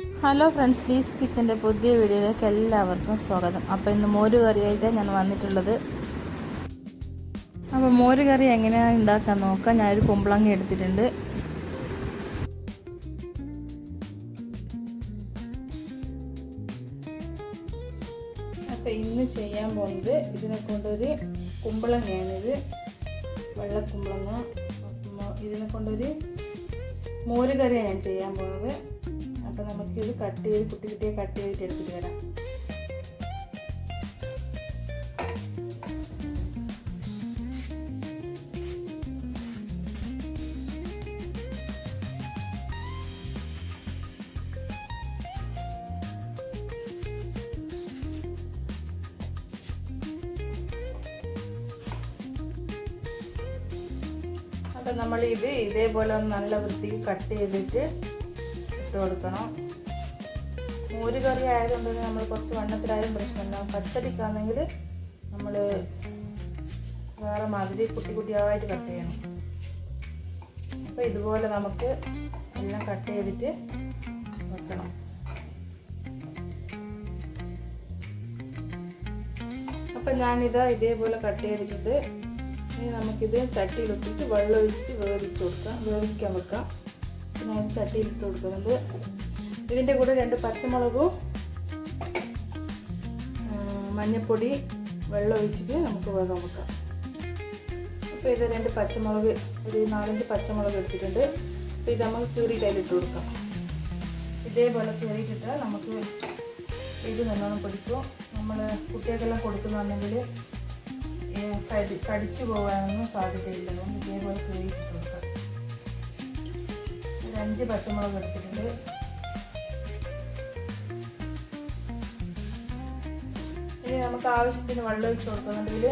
Hello friends lease കിച്ചന്റെ പുതിയ വീഡിയോയിലേക്ക് എല്ലാവർക്കും സ്വാഗതം. അപ്പോൾ ഇന്ന് മോര് കറിയായിട്ടാണ് ഞാൻ വന്നിട്ടുള്ളത്. അപ്പോൾ മോര് കറി എങ്ങനെയാണ് ഉണ്ടാക്കാൻ നോക്കാം. ഞാനൊരു കുമ്പളങ്ങ എടുത്തിട്ടുണ്ട്. അപ്പോൾ ഇന്ന് ചെയ്യാൻ പോകുന്നത് ഇതിനെ കൊണ്ടൊരു കുമ്പളങ്ങയാണിത് വെള്ളക്കുമ്പളങ്ങ. ഇതിനെ കൊണ്ടൊരു മോര് കറിയാണ് ഞാൻ ചെയ്യാൻ പോകുന്നത്. അപ്പോൾ നമുക്കിത് കട്ട് ചെയ്ത് കുട്ടി കുട്ടിയെ കട്ട് ചെയ്തിട്ട് എടുത്തിട്ട് വരാം. നമ്മൾ ഇത് ഇതേപോലെ നല്ല വൃത്തിക്ക് കട്ട് ചെയ്തിട്ട് ഇട്ട് കൊടുക്കണം. മോര് കറി ആയതുകൊണ്ട് നമ്മൾ കുറച്ച് വണ്ണത്തിലായാലും പ്രശ്നമില്ല. പച്ചടിക്കാണെങ്കിൽ നമ്മൾ വേറെ മാതിരി കുട്ടി കുട്ടിയായിട്ട് കട്ട് ചെയ്യണം. അപ്പോൾ ഇതുപോലെ നമുക്ക് എല്ലാം കട്ട് ചെയ്തിട്ട് വെക്കണം. അപ്പം ഞാനിതാ ഇതേപോലെ കട്ട് ചെയ്തിട്ടുണ്ട്. ഇനി നമുക്കിത് ചട്ടിയിലൊട്ടിട്ട് വെള്ളം ഒഴിച്ചിട്ട് വേവിച്ച് കൊടുക്കാം. വേവിക്കാൻ വെക്കാം. ഞാൻ ചട്ടിയിൽ ഇട്ട് കൊടുക്കുന്നത് ഇതിന്റെ കൂടെ രണ്ട് പച്ചമുളകും മഞ്ഞൾപ്പൊടി വെള്ളം ഒഴിച്ചിട്ട് നമുക്ക് വേഗം വെക്കാം. അപ്പോൾ ഇത് രണ്ട് പച്ചമുളക് ഒരു നാലഞ്ച് പച്ചമുളക് എടുത്തിട്ടുണ്ട്. അപ്പോൾ ഇത് നമുക്ക് കീറിയിട്ട് അതിലിട്ട് കൊടുക്കാം. ഇതേപോലെ കീറിയിട്ടിട്ട് നമുക്ക് ഇത് നല്ലോണം പിടിക്കും. നമ്മൾ കുട്ടികൾക്കെല്ലാം കൊടുക്കുന്നുണ്ടെങ്കിൽ കടി കടിച്ചു പോകാനൊന്നും സാധ്യതയില്ല. അതുകൊണ്ട് ഇതേപോലെ ഒരു അഞ്ച് പച്ചമുളക് എടുത്തിട്ടുണ്ട്. ഇനി നമുക്ക് ആവശ്യത്തിന് വെള്ളം ഒഴിച്ച് കൊടുക്കുന്നുണ്ടെങ്കിൽ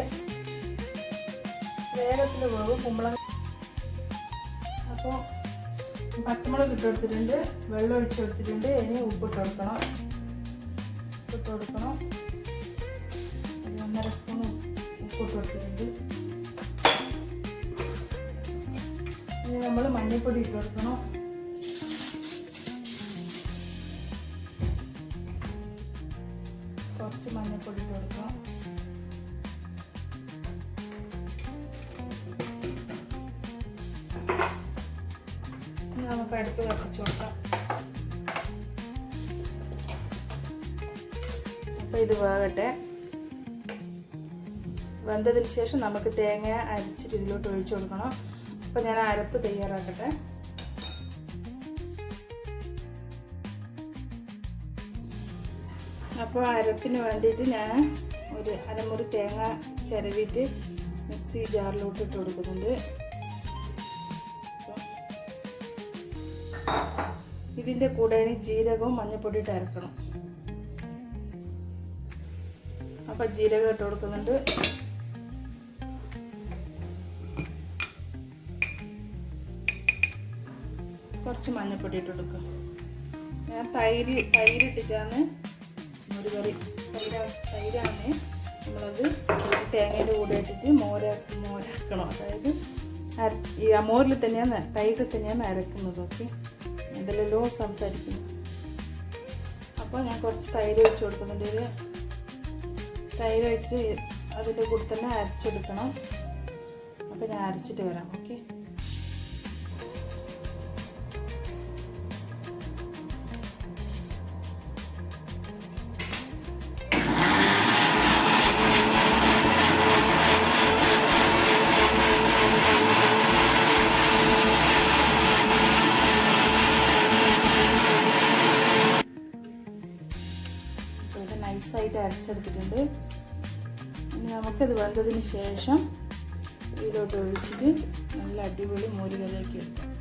വേഗത്തിൽ പോകും. കുമ്പളങ്ങ അപ്പോൾ പച്ചമുളക് ഇട്ട് കൊടുത്തിട്ടുണ്ട്. വെള്ളം ഒഴിച്ച് കൊടുത്തിട്ടുണ്ട്. ഇനി ഉപ്പിട്ട് കൊടുക്കണം. ഉപ്പിട്ട് കൊടുക്കണം. ഒന്നര സ്പൂൺ ഉപ്പിട്ട് കൊടുത്തിട്ടുണ്ട്. ഇനി നമ്മൾ മഞ്ഞൾപ്പൊടി ഇട്ട് കൊടുക്കണം. മഞ്ഞൾപ്പൊടി ഇട്ട് കൊടുക്കാം നമുക്ക് അടുപ്പ് കത്തിച്ചു കൊടുക്കാം. അപ്പോൾ ഇത് വേകട്ടെ വെന്തതിന് ശേഷം നമുക്ക് തേങ്ങ അരച്ചിട്ട് ഇതിലോട്ട് ഒഴിച്ചു കൊടുക്കണം. അപ്പോൾ ഞാൻ അരപ്പ് തയ്യാറാക്കട്ടെ. അപ്പോൾ അരപ്പിന് വേണ്ടിയിട്ട് ഞാൻ ഒരു അരമുറി തേങ്ങ ചിരവിയിട്ട് മിക്സി ജാറിലോട്ട് ഇട്ട് കൊടുക്കുന്നുണ്ട്. ഇതിന്റെ കൂടെ ജീരകവും മഞ്ഞൾപ്പൊടി ഇട്ട് അരക്കണം. അപ്പം ജീരകം ഇട്ട് കൊടുക്കുന്നുണ്ട്. കുറച്ച് മഞ്ഞൾപ്പൊടി ഇട്ട് കൊടുക്കുക. ഞാൻ തൈര് തൈര് ഇട്ടിട്ടാണ് ഒരു കറി തൈര തൈരാണ്. നമ്മളത് തേങ്ങയുടെ കൂടെ ഇട്ടിട്ട് മോര മോരാക്കണം. അതായത് അര ഈ മോരിൽ തന്നെയാണ് തൈരിൽ തന്നെയാണ് അരക്കുന്നത് ഓക്കെ? എന്തെല്ലോ സംസാരിക്കുന്നു. അപ്പോൾ ഞാൻ കുറച്ച് തൈര് ഒഴിച്ച് കൊടുക്കുന്നുണ്ട് ഒരു തൈര് ഒഴിച്ചിട്ട് അതിന്റെ കൂടെ തന്നെ അരച്ചെടുക്കണം. അപ്പോൾ ഞാൻ അരച്ചിട്ട് വരാം. ഓക്കെ? നൈസായിട്ട് അരച്ചെടുത്തിട്ടുണ്ട് ഇനി നമുക്കത് വെന്തതിന് ശേഷം ഇതിലോട്ട് ഒഴിച്ചിട്ട് നല്ല അടിപൊളി മൂലികളിലേക്ക് എടുക്കാം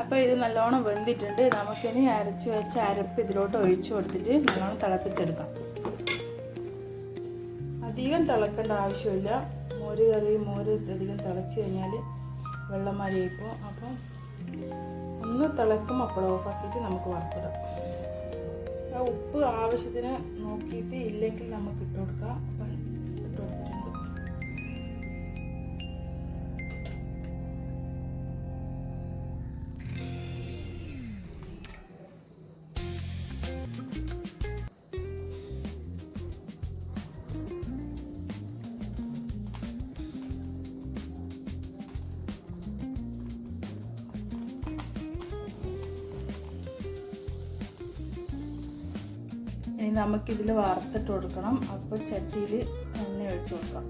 അപ്പോൾ ഇത് നല്ലോണം വെന്തിട്ടുണ്ട്. നമുക്കിനി അരച്ച് വെച്ച അരപ്പ് ഇതിലോട്ട് ഒഴിച്ചു കൊടുത്തിട്ട് നല്ലോണം തിളപ്പിച്ചെടുക്കാം. അധികം തിളക്കേണ്ട ആവശ്യമില്ല. മോര് കറി മോര് അധികം തിളച്ച് കഴിഞ്ഞാൽ വെള്ളം മരിയിപ്പോൾ അപ്പം ഒന്ന് തിളക്കും അപ്പോൾ ഓഫാക്കിയിട്ട് നമുക്ക് വറുത്തിടാം. ആ ഉപ്പ് ആവശ്യത്തിന് നോക്കിയിട്ട് ഇല്ലെങ്കിൽ നമുക്ക് ഇട്ട് കൊടുക്കാം. അപ്പം ഇട്ട് കൊടുത്തിട്ടുണ്ട് ഇനി നമുക്കിതിൽ വറുത്തിട്ട് കൊടുക്കണം. അപ്പോൾ ചട്ടിയിൽ എണ്ണ ഒഴിച്ച് കൊടുക്കാം.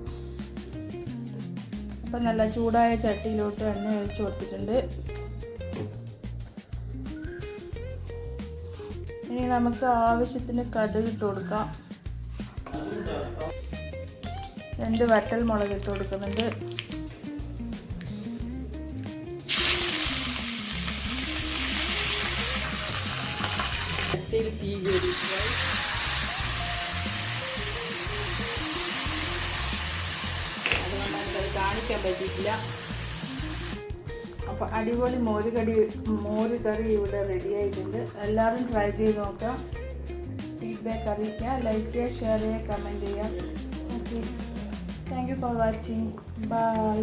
അപ്പം നല്ല ചൂടായ ചട്ടിയിലോട്ട് എണ്ണ ഒഴിച്ച് കൊടുത്തിട്ടുണ്ട്. ഇനി നമുക്ക് ആവശ്യത്തിന് കടുക് ഇട്ട് കൊടുക്കാം. രണ്ട് വറ്റൽ മുളക് ഇട്ട് കൊടുക്കുന്നുണ്ട്. ചട്ടിയിൽ തീ കയറിയിട്ട് അതുകൊണ്ട് എനിക്കത് കാണിക്കാൻ പറ്റിയിട്ടില്ല അപ്പോൾ അടിപൊളി മോര് കടി മോര് കറി ഇവിടെ റെഡിയായിട്ടുണ്ട് എല്ലാവരും ട്രൈ ചെയ്ത് നോക്കാം. ഫീഡ്ബാക്ക് അറിയിക്കുക. ലൈക്ക് ചെയ്യുക ഷെയർ ചെയ്യുക കമന്റ് ചെയ്യുക. Okay thank you for watching bye